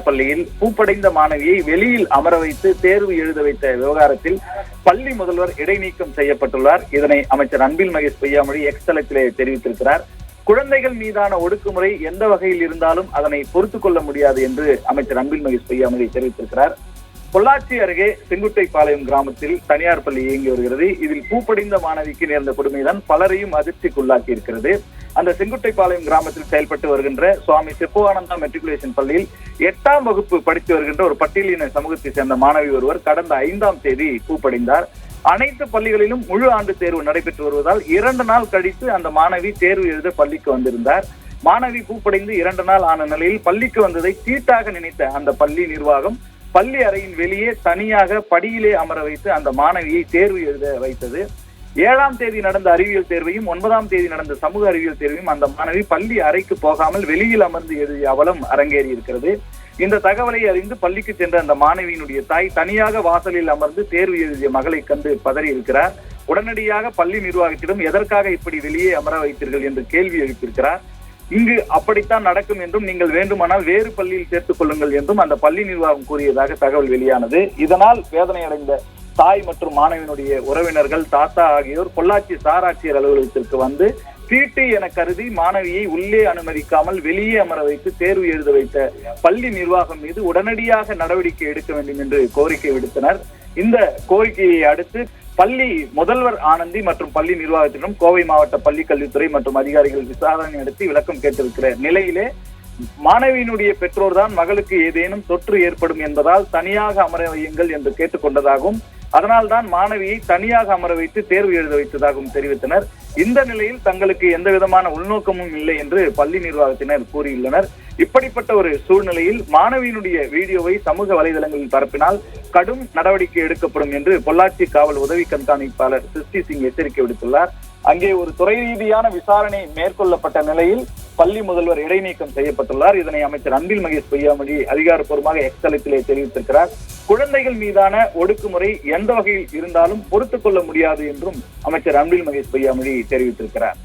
தனியார் பள்ளியில் பூப்படைந்த மாணவியை வெளியில் அமர வைத்து தேர்வு எழுத வைத்த விவகாரத்தில் பள்ளி முதல்வர் இடைநீக்கம் செய்யப்பட்டுள்ளார். இதனை அமைச்சர் அன்பில் மகேஷ் பொய்யாமொழி எக்ஸ் தளத்திலே தெரிவித்திருக்கிறார். குழந்தைகள் மீதான ஒடுக்குமுறை எந்த வகையில் இருந்தாலும் அதனை பொறுத்துக் கொள்ள முடியாது என்று அமைச்சர் அன்பில் மகேஷ் பொய்யாமொழி தெரிவித்திருக்கிறார். பொள்ளாச்சி அருகே செங்குட்டை பாளையம் கிராமத்தில் தனியார் பள்ளி இயங்கி வருகிறது. இதில் பூப்படைந்த மாணவிக்கு நேர்ந்த கொடுமைதான் பலரையும் அதிர்ச்சிக்குள்ளாக்கி இருக்கிறது அந்த செங்குட்டைப்பாளையம் கிராமத்தில் செயல்பட்டு வருகின்ற சுவாமி செப்புவானந்தா மெட்ரிகுலேஷன் பள்ளியில் எட்டாம் வகுப்பு படித்து வருகின்ற ஒரு பட்டியலின சமூகத்தை சேர்ந்த மாணவி ஒருவர் கடந்த ஐந்தாம் தேதி பூப்படைந்தார். அனைத்து பள்ளிகளிலும் முழு ஆண்டு தேர்வு நடைபெற்று வருவதால் இரண்டு நாள் கழித்து அந்த மாணவி தேர்வு எழுத பள்ளிக்கு வந்திருந்தார். மாணவி பூப்படைந்து இரண்டு நாள் ஆன நிலையில் பள்ளிக்கு வந்ததை தீட்டாக நினைத்த அந்த பள்ளி நிர்வாகம் பள்ளி அறையின் வெளியே தனியாக படியிலே அமர வைத்து அந்த மாணவியை தேர்வு எழுத வைத்தது. ஏழாம் தேதி நடந்த அறிவியல் தேர்வையும் ஒன்பதாம் தேதி நடந்த சமூக அறிவியல் தேர்வையும் அந்த மாணவி பள்ளி அறைக்கு போகாமல் வெளியில் அமர்ந்து எழுதிய அவலம் அரங்கேறி இருக்கிறது. இந்த தகவலை அறிந்து பள்ளிக்கு சென்ற அந்த மாணவியினுடைய தாய் தனியாக வாசலில் அமர்ந்து தேர்வு எழுதிய மகளை கண்டு பதறி இருக்கிறார். உடனடியாக பள்ளி நிர்வாகத்திடம் எதற்காக இப்படி வெளியே அமர வைத்தீர்கள் என்று கேள்வி எழுப்பியிருக்கிறார். இங்கு அப்படித்தான் நடக்கும் என்றும் நீங்கள் வேண்டுமானால் வேறு பள்ளியில் சேர்த்துக் கொள்ளுங்கள் என்றும் அந்த பள்ளி நிர்வாகம் கூறியதாக தகவல் வெளியானது. இதனால் வேதனை அடைந்த தாய் மற்றும் மாணவியினுடைய உறவினர்கள் தாத்தா ஆகியோர் பொள்ளாச்சி சாராட்சியர் அலுவலகத்திற்கு வந்து சீட்டு என கருதி மாணவியை உள்ளே அனுமதிக்காமல் வெளியே அமர வைத்து தேர்வு எழுத வைத்த பள்ளி நிர்வாகம் மீது உடனடியாக நடவடிக்கை எடுக்க வேண்டும் என்று கோரிக்கை விடுத்தனர். இந்த கோரிக்கையை அடுத்து பள்ளி முதல்வர் ஆனந்தி மற்றும் பள்ளி நிர்வாகத்திடம் கோவை மாவட்ட பள்ளி கல்வித்துறை மற்றும் அதிகாரிகள் விசாரணை நடத்தி விளக்கம் கேட்டிருக்கிற நிலையிலே மாணவியினுடைய பெற்றோர் தான் மகளுக்கு ஏதேனும் தொற்று ஏற்படும் என்பதால் தனியாக அமர வையுங்கள் என்று கேட்டுக்கொண்டதாகவும் அதனால் தான் மாணவியை தனியாக அமர வைத்து தேர்வு எழுத வைத்ததாகவும் தெரிவித்தனர். இந்த நிலையில் தங்களுக்கு எந்த விதமான உள்நோக்கமும் இல்லை என்று பள்ளி நிர்வாகத்தினர் கூறியுள்ளனர். இப்படிப்பட்ட ஒரு சூழ்நிலையில் மாணவியினுடைய வீடியோவை சமூக வலைதளங்களில் பரப்பினால் கடும் நடவடிக்கை எடுக்கப்படும் என்று பொள்ளாச்சி காவல் உதவி கண்காணிப்பாளர் சிருஷ்டி சிங் எச்சரிக்கை விடுத்துள்ளார். அங்கே ஒரு துறை ரீதியான விசாரணை மேற்கொள்ளப்பட்ட நிலையில் பள்ளி முதல்வர் இடைநீக்கம் செய்யப்பட்டுள்ளார். இதனை அமைச்சர் அன்பில் மகேஷ் பொய்யாமொழி அதிகாரப்பூர்வமாக எக்ஸ் தெரிவித்திருக்கிறார். குழந்தைகள் மீதான ஒடுக்குமுறை எந்த வகையில் இருந்தாலும் பொறுத்துக் கொள்ள முடியாது என்றும் அமைச்சர் அன்பில் மகேஷ் பொய்யாமொழி தெரிவித்திருக்கிறார்.